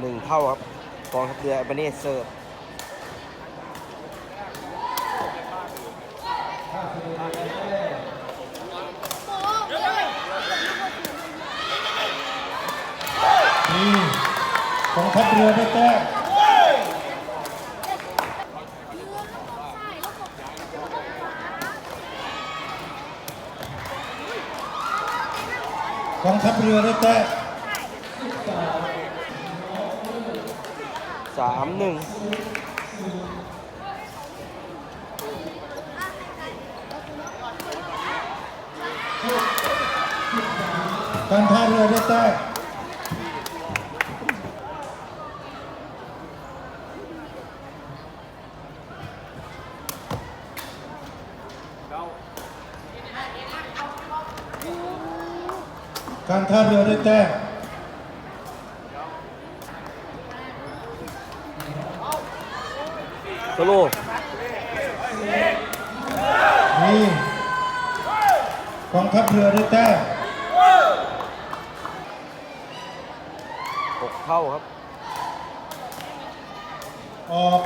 หนึ่งเท่าครับกองทัพเรือเอเบเนเซอร์นี่กองทัพเรือได้แต้มกองทัพเรือได้แต้ม สามหนึ่งการท่าเรือได้แต้การท่าเรือได้แต้ มโซโล่นี่กองทัพเรือได้แต้มหกเท่าครับ ออก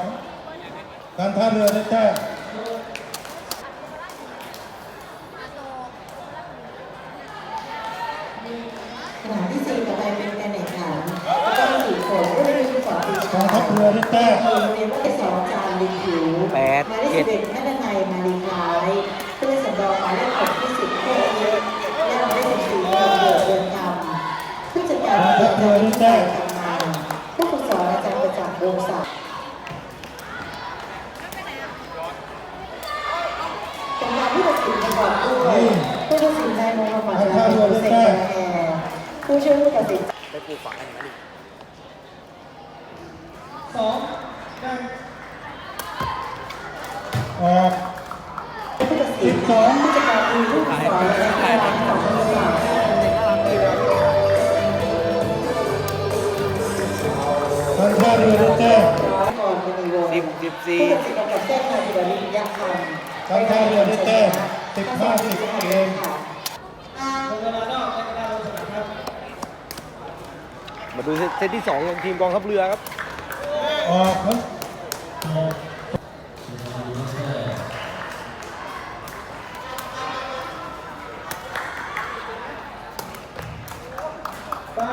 การท่าเรือได้แต้ม ขณะที่สี่ต่อไปเป็นการแข่งขันแล้วก็สี่คนรุ่นอายุสองปี กองทัพเรือได้แต้มทีมเรียนว่าที่สองจานลิงผิวแปดหมายเลขเจ็สิดบเอ็ดนัทนายมาลีคล้ายผู้เล่นสำรองหมายเลขหกที่สิบเพื่อเล็กและหมายเลขสิบสี่คนเดือดเดินทำผู้จัดการทีมอาจารย์วิชัยทำงานผู้ฝึกสอนอาจารย์ประจักษ์วงศักดิ์กรรมการผู้ตัดสินประกอบด้วยผู้ตัดสินนายมงคลหมัดลาผู้เซนแอร์ผู้ช่วยผู้ตัดสินได้ปลูกฝังกันอย่างนั้ นอีกสองออกผู้ตัดสินของผู้จัดการทีมผู้ฝึกสอนและพลังของบริษัทการท่าเรือได้แต้มร้อยก่อนมณีวงสิบสิบสี่ผู้ตัดสินกำกับแจ้งนายธีรวิทย์ยักคำการท่าเรือได้แต้มสิบห้าสิบเองมาดูเซตที่สองของทีมกองทัพเรือครับ ออกครับ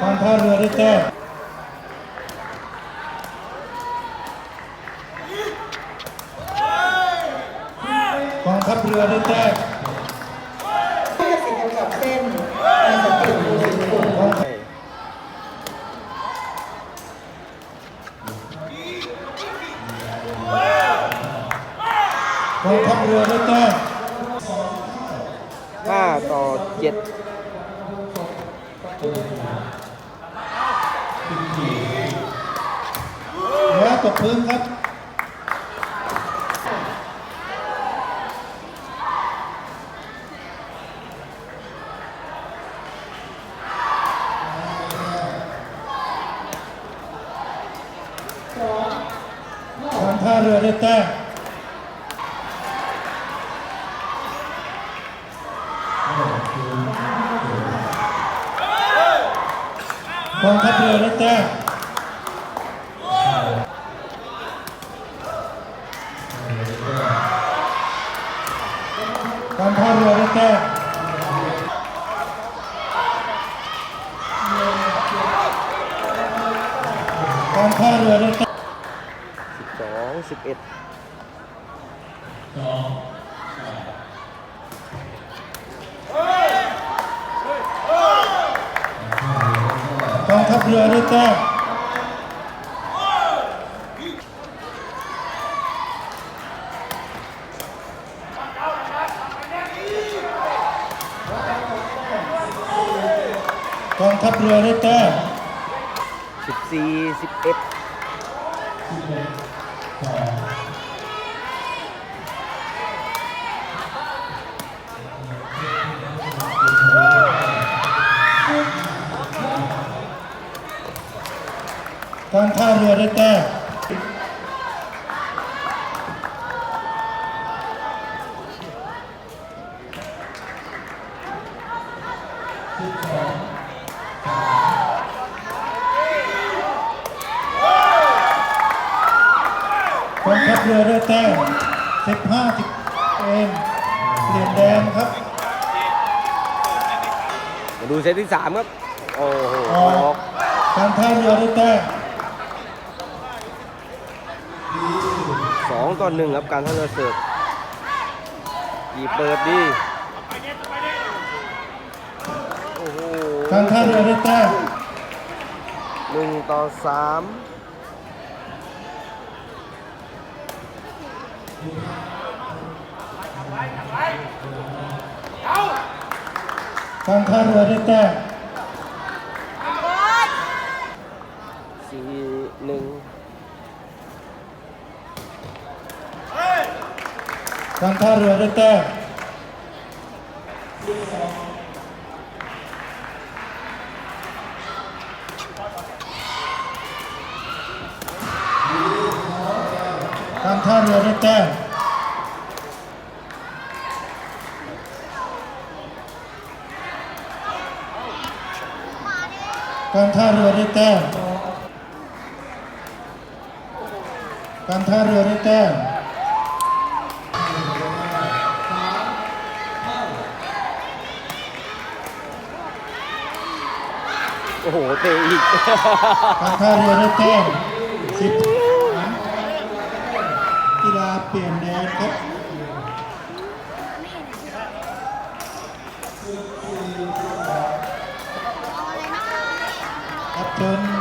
การท่าเรือได้แต้มกองทัพเรือได้แต้ม กองทัพเรือได้แต้มห้าต่อเจ็ดแล้วตกพื้นครับการท่าเรือได้แต้ม กองทัพเรือได้แต้มการท่าเรือได้แต้มการท่าเรือได้แต้มสิบสองสิบเอ็ด เรือด้วกองทัพเรือเด้แต้ม14 11 ทางท่าเรือได้แต้มาองทัพเรือได้แต้ม15.1เอ็มเปลี่ยนแดงครับ มาดูเซตที่สามครับ โอ้โหการท่าเรือได้แต้ม สองต่อหนึ่งครับการท่าเรือเสิร์ฟยีเปิดดีโอ้โหการท่าเรือได้แต้มหนึ่งต่อสามการท่าเรือได้แต้ม สี่หนึ่ง การท่าเรือได้แต้มการท่าเรือได้แต้มการท่าเรือได้แต้มการท่าเรือได้แต้ม อ้โหเตะอีกการท่าเรือได้แต้มสิบกีฬาเปลี่ยนแดนครับครับเชิญ